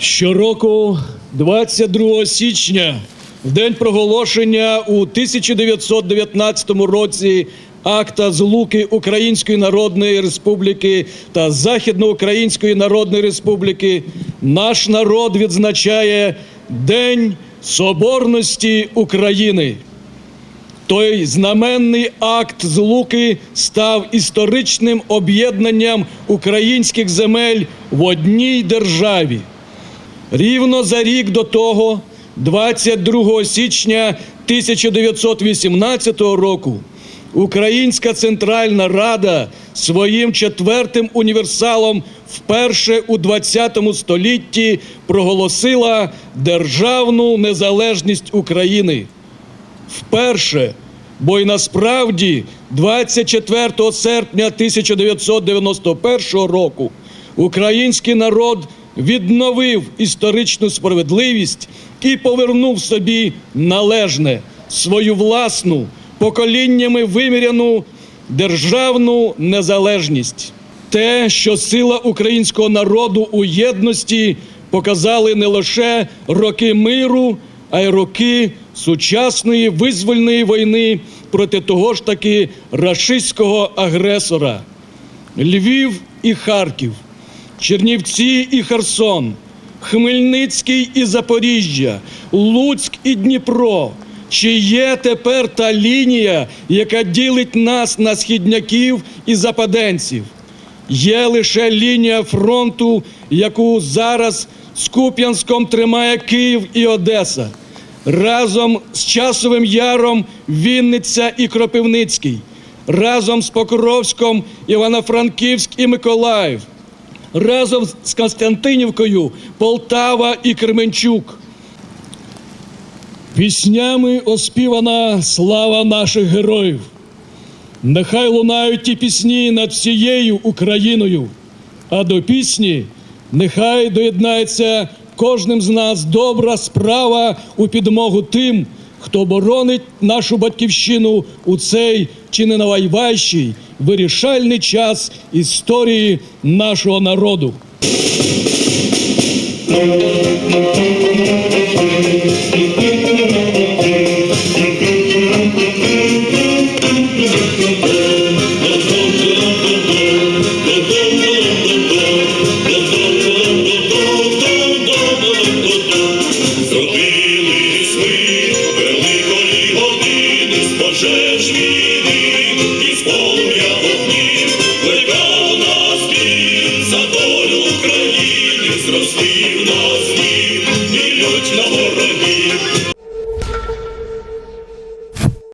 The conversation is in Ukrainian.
Щороку, 22 січня, в день проголошення у 1919 році акта злуки Української Народної Республіки та Західноукраїнської Народної Республіки, наш народ відзначає День Соборності України. Той знаменний акт злуки став історичним об'єднанням українських земель в одній державі. Рівно за рік до того, 22 січня 1918 року, Українська Центральна Рада своїм четвертим універсалом вперше у 20 столітті проголосила державну незалежність України. Вперше, бо й насправді 24 серпня 1991 року український народ відновив історичну справедливість і повернув собі належне свою власну поколіннями виміряну державну незалежність. Те, що сила українського народу у єдності показали не лише роки миру, а й роки сучасної визвольної війни проти того ж таки рашистського агресора. Львів і Харків, Чернівці і Херсон, Хмельницький і Запоріжжя, Луцьк і Дніпро. Чи є тепер та лінія, яка ділить нас на східняків і западенців? Є лише лінія фронту, яку зараз з Куп'янськом тримає Київ і Одеса. Разом з Часовим Яром Вінниця і Кропивницький, разом з Покровськом Івано-Франківськ і Миколаїв, разом з Константинівкою Полтава і Кременчук. Піснями оспівана слава наших героїв. Нехай лунають ті пісні над всією Україною, а до пісні нехай доєднається кожним з нас добра справа у підмогу тим, хто боронить нашу батьківщину у цей чи не найважчий вирішальний час історії нашого народу. пожеж війни і з полум'я вогнів плекав нас він за долю України, зростив нас він і людь на